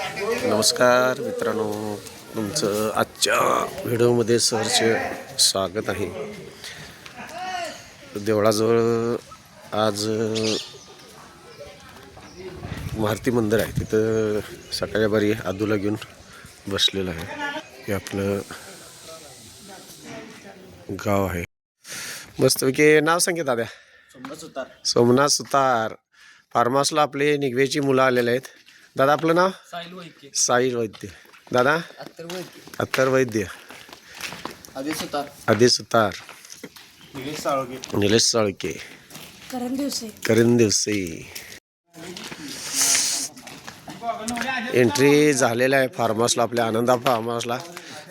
नमस्कार मित्रांनो तुमचं आजच्या व्हिडिओमध्ये सहर्ष स्वागत आहे. देवळाजवळ आज मारुती मंदिर आहे. तिथं सकाळच्या बारी आदूला घेऊन बसलेलं आहे. हे आपलं गाव आहे. मस्तपैकी नाव सांगित दाद्या सोमनाथ सुतार. फार्म हाऊसला आपले निगवेची मुलं आलेले आहेत. दादा आपलं नाव? साहिल वैद्य. साई वैद्य. दादा? अत्तर वैद्य. अत्तर वैद्य. सुतार. सुतार. निलेश साळके. करण दिवसे. करीन दिवसे. एंट्री झालेलं आहे फार्म हाऊसला आपल्या आनंदा फार्म हाऊसला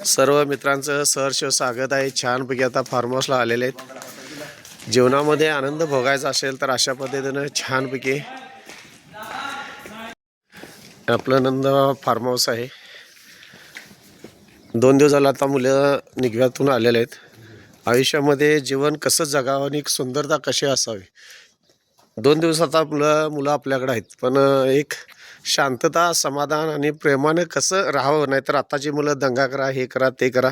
सर्व मित्रांचं सहर्ष स्वागत आहे. छानपैकी आता फार्म हाऊसला आलेले आहेत. जीवनामध्ये आनंद भोगायचा असेल तर अशा पद्धतीनं छानपैकी आपलं नंद फार्म हाऊस आहे. दोन दिवस झाला आता मुलं निघव्यातून आलेले आहेत. आयुष्यामध्ये जीवन कसं जगावं आणि एक सुंदरता कशी असावी? दोन दिवस आता मुलं मुलं आपल्याकडे आहेत. पण एक शांतता समाधान आणि प्रेमानं कसं राहावं? नाहीतर आताची मुलं दंगा करा हे करा ते करा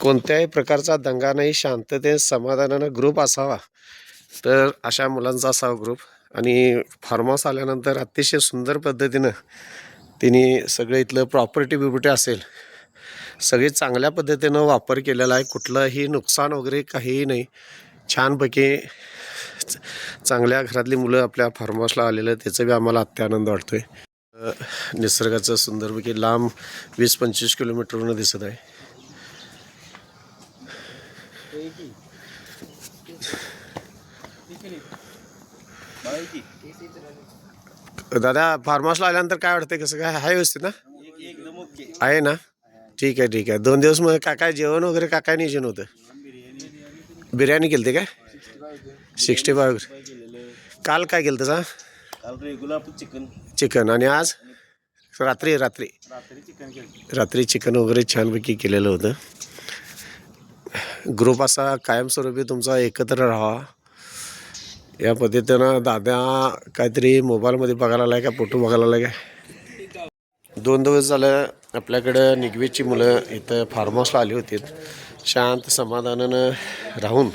कोणत्याही प्रकारचा दंगा नाही शांततेत समाधानानं ग्रुप असावा. तर अशा मुलांचा असावा ग्रुप आणि फार्म हाऊस आल्यानंतर अतिशय सुंदर पद्धतीनं तिने सगळं इथलं प्रॉपर्टी बिपर्टी असेल सगळी चांगल्या पद्धतीनं वापर केलेला आहे. कुठलंही नुकसान वगैरे काहीही नाही. छानपैकी चांगल्या घरातली मुलं आपल्या फार्म हाऊसला आलेलं आहे त्याचा बी आम्हाला अत्यानंद वाटतो आहे निसर्गाचं सुंदरपैकी लांब वीस पंचवीस किलोमीटरवरून दिसत आहे. दादा फार्म हाऊसला आल्यानंतर काय वाटतंय? कसं काय? आहे व्यवस्थित ना? आहे ना? ठीक आहे ठीक आहे. दोन दिवस मग काय काय जेवण वगैरे काय काय नियोजन होतं. बिर्याणी केली काय? सिक्स्टी फाय वगैरे. काल काय केलं तसा चिकन. चिकन. आणि आज? रात्री रात्री. रात्री चिकन केलं रात्री चिकन वगैरे छानपैकी केलेलं होतं. ग्रुप असा कायमस्वरूपी तुमचा एकत्र राहावा या पद्धतीनं दादा काहीतरी मोबाईलमध्ये बघायला आलाय का? फोटो बघायला लागला आहे का दोन दिवस झालं आपल्याकडं निगवेची मुलं इथं फार्म हाऊसला आली होती. शांत समाधानानं राहून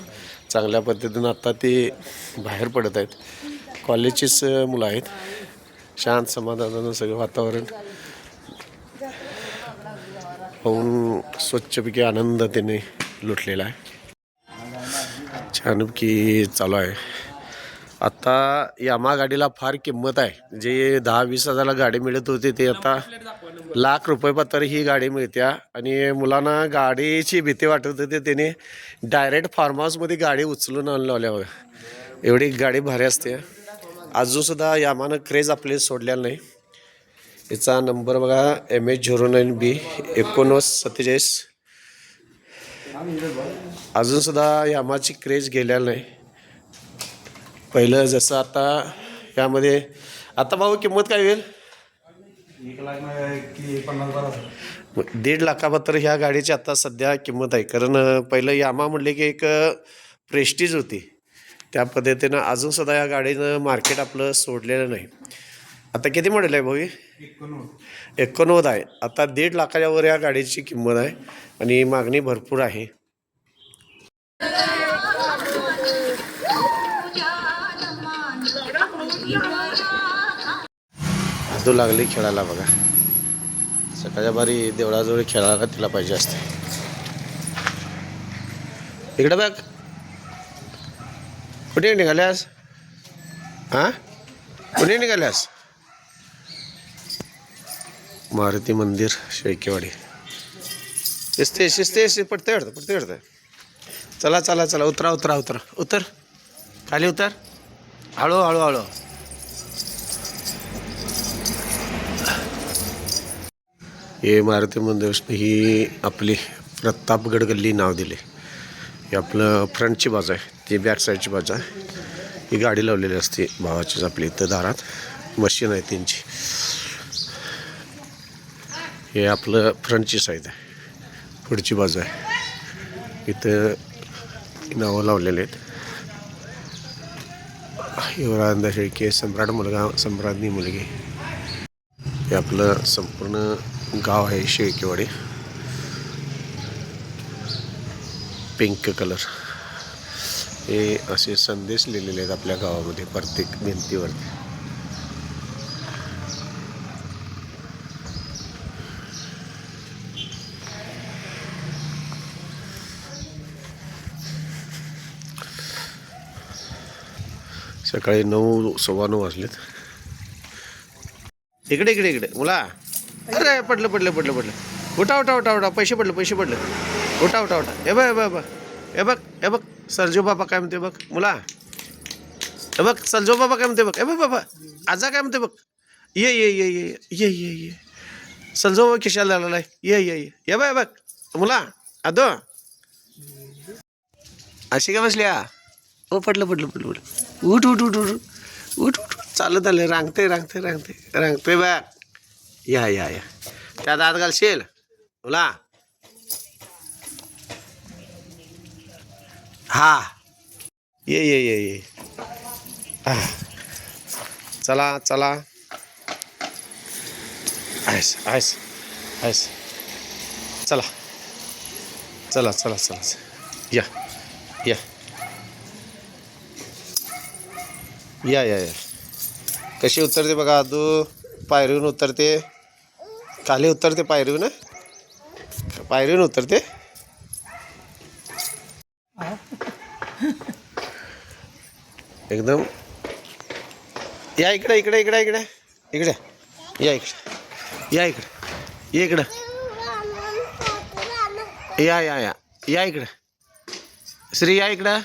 चांगल्या पद्धतीनं आत्ता ते बाहेर पडत आहेत. कॉलेजचीच मुलं आहेत. शांत समाधानानं सगळं वातावरण. पाहून स्वच्छपैकी आनंद त्याने लुटलेला आहे. छानपैकी चालू आहे. आता यामा गाडीला फार किंमत आहे. जे दहा वीस हजारला गाडी मिळत होती ते आता लाख रुपये ही गाडी मिळते आणि मुलांना गाडीची भीती वाटत होती त्याने डायरेक्ट फार्म हाऊसमध्ये गाडी उचलून आणलं आल्या बघा. एवढी गाडी भारी असते. अजूनसुद्धा यामानं क्रेज आपले सोडलेला नाही. याचा नंबर बघा M H zero nine B एकोणवीस सत्तेचाळीस. अजूनसुद्धा यामाची क्रेज गेलेला नाही. पहिलं जसं आता यामध्ये आता भाऊ किंमत काय होईल? एक लाख की पन्नास बारा दीड लाखापत्र ह्या गाडीची आता सध्या किंमत आहे. कारण पहिलं यामा म्हटले की एक प्रेस्टीज होती. त्या पद्धतीनं अजूनसुद्धा या गाडीनं मार्केट आपलं सोडलेलं नाही. आता किती मॉडेल आहे भाऊ? एकोणनव्वद आहे. आता दीड लाखाच्या वर या गाडीची किंमत आहे आणि मागणी भरपूर आहे. तो लागली खेळायला बघा. सकाळच्या बारी देवळाजवळ खेळायला तिला पाहिजे असते. इकडे बघ. कुठे निघाल्यास? हां कुठे निघाल्यास? मारुती मंदिर शेळकेवाडी. शिस्ते शिस्ते शिस्ते पडते वाटतं पडते वाटतं. चला चला चला. उतरा उतरा उतरा. उतर. खाली उतर. हळू हळू हळू. हे मारुती मंदिरसनं ही आपली प्रतापगड गल्ली नाव दिले. हे आपलं फ्रंटची बाजू आहे ती बॅक साईडची बाजू आहे. ही गाडी लावलेली असते भावाचीच आपली इथं दारात. मशीन आहे त्यांची. हे आपलं फ्रंटची साईड आहे. पुढची बाजू आहे. इथं नावं लावलेले आहेत. युवराज शेळके सम्राट मुलगा सम्राज्ञी मुलगी. हे आपलं संपूर्ण गाव आहे शेळकेवाडी. पिंक कलर हे असे संदेश लिहिलेले आहेत आपल्या गावामध्ये प्रत्येक भिंतीवरती. सकाळी नऊ सव्वा नऊ वाजलेत. इकडे इकडे इकडे. मुला. अरे पडलं पडलं पडलं पडलं. उठा उठा उठा उठा. पैसे पडले पैसे पडले. उठा उठा उठा. हे बघ हे बघ हे बघ. हे बघ सरजो बाबा काय म्हणते बघ? मुला. हे बघ सरजो बाबा काय म्हणते बघ? हे बघ बाबा. आजा काय म्हणते बघ? ये ये ये ये ये ये ये. सरजो बाबा खिशाला आलेला आहे. ये ये ये. ये बघ हे बघ. मुला आदो. अशी का बसल्या? ओ पडलं पडलं पडलं पडलं. उठ उठ उठ. उठ उठ उठ. चालत आलं. रांगते रांगते रांगते. रांगते बघ. या या या. त्यात आत घालशील? बोला हा. ये ये ये ये. चला चला. आयस आयस आयस. चला. चला चला चला या या. या या या. कशी उतरते बघा आदू? पायरीहून उतरते. खाली उतरते पायरीहून हं? पायरीहून उतरते एकदम. या इकडे इकडे इकडे इकडे. इकडे. या इकडे. या इकडे. ये इकडे. या या या. या इकडे. श्री या इकडं.